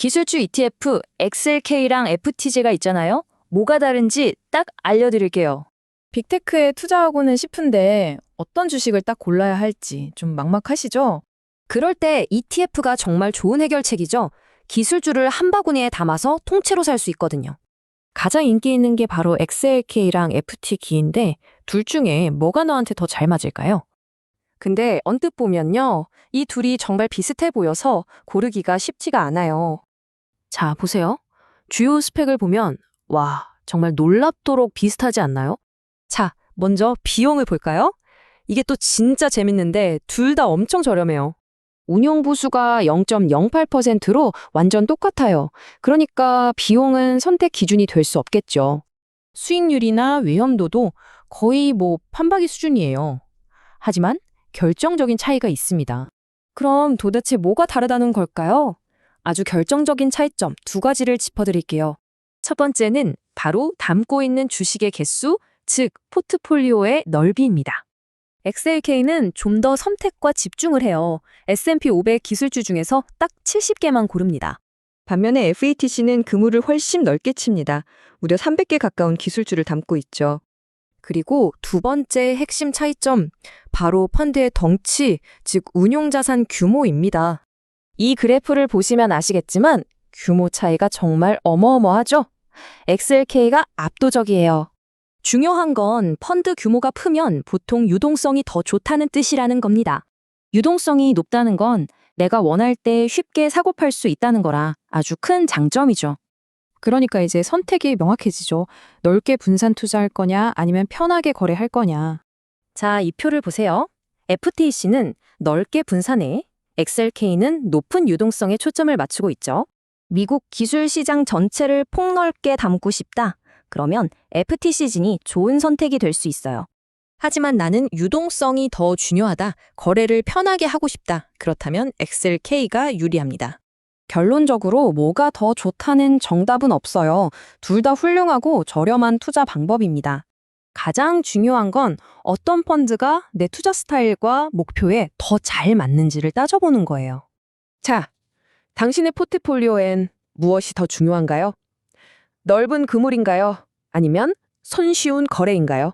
기술주 ETF XLK랑 FTG가 있잖아요. 뭐가 다른지 딱 알려드릴게요. 빅테크에 투자하고는 싶은데 어떤 주식을 딱 골라야 할지 좀 막막하시죠? 그럴 때 ETF가 정말 좋은 해결책이죠. 기술주를 한 바구니에 담아서 통째로 살 수 있거든요. 가장 인기 있는 게 바로 XLK랑 FT기인데 둘 중에 뭐가 너한테 더 잘 맞을까요? 근데 언뜻 보면요. 이 둘이 정말 비슷해 보여서 고르기가 쉽지가 않아요. 자, 보세요. 주요 스펙을 보면 와, 정말 놀랍도록 비슷하지 않나요? 자, 먼저 비용을 볼까요? 이게 또 진짜 재밌는데 둘 다 엄청 저렴해요. 운용 부수가 0.08%로 완전 똑같아요. 그러니까 비용은 선택 기준이 될 수 없겠죠. 수익률이나 위험도도 거의 뭐 판박이 수준이에요. 하지만 결정적인 차이가 있습니다. 그럼 도대체 뭐가 다르다는 걸까요? 아주 결정적인 차이점 두 가지를 짚어드릴게요. 첫 번째는 바로 담고 있는 주식의 개수, 즉 포트폴리오의 넓이입니다. XLK는 좀 더 선택과 집중을 해요. S&P 500 기술주 중에서 딱 70개만 고릅니다. 반면에 FATC는 그물을 훨씬 넓게 칩니다. 무려 300개 가까운 기술주를 담고 있죠. 그리고 두 번째 핵심 차이점, 바로 펀드의 덩치, 즉 운용자산 규모입니다. 이 그래프를 보시면 아시겠지만 규모 차이가 정말 어마어마하죠? XLK가 압도적이에요. 중요한 건 펀드 규모가 크면 보통 유동성이 더 좋다는 뜻이라는 겁니다. 유동성이 높다는 건 내가 원할 때 쉽게 사고 팔 수 있다는 거라 아주 큰 장점이죠. 그러니까 이제 선택이 명확해지죠. 넓게 분산 투자할 거냐 아니면 편하게 거래할 거냐. 자, 이 표를 보세요. FTC는 넓게 분산해, XLK는 높은 유동성에 초점을 맞추고 있죠. 미국 기술 시장 전체를 폭넓게 담고 싶다. 그러면 FTC진이 좋은 선택이 될 수 있어요. 하지만 나는 유동성이 더 중요하다. 거래를 편하게 하고 싶다. 그렇다면 XLK가 유리합니다. 결론적으로 뭐가 더 좋다는 정답은 없어요. 둘 다 훌륭하고 저렴한 투자 방법입니다. 가장 중요한 건 어떤 펀드가 내 투자 스타일과 목표에 더 잘 맞는지를 따져보는 거예요. 자, 당신의 포트폴리오엔 무엇이 더 중요한가요? 넓은 그물인가요? 아니면 손쉬운 거래인가요?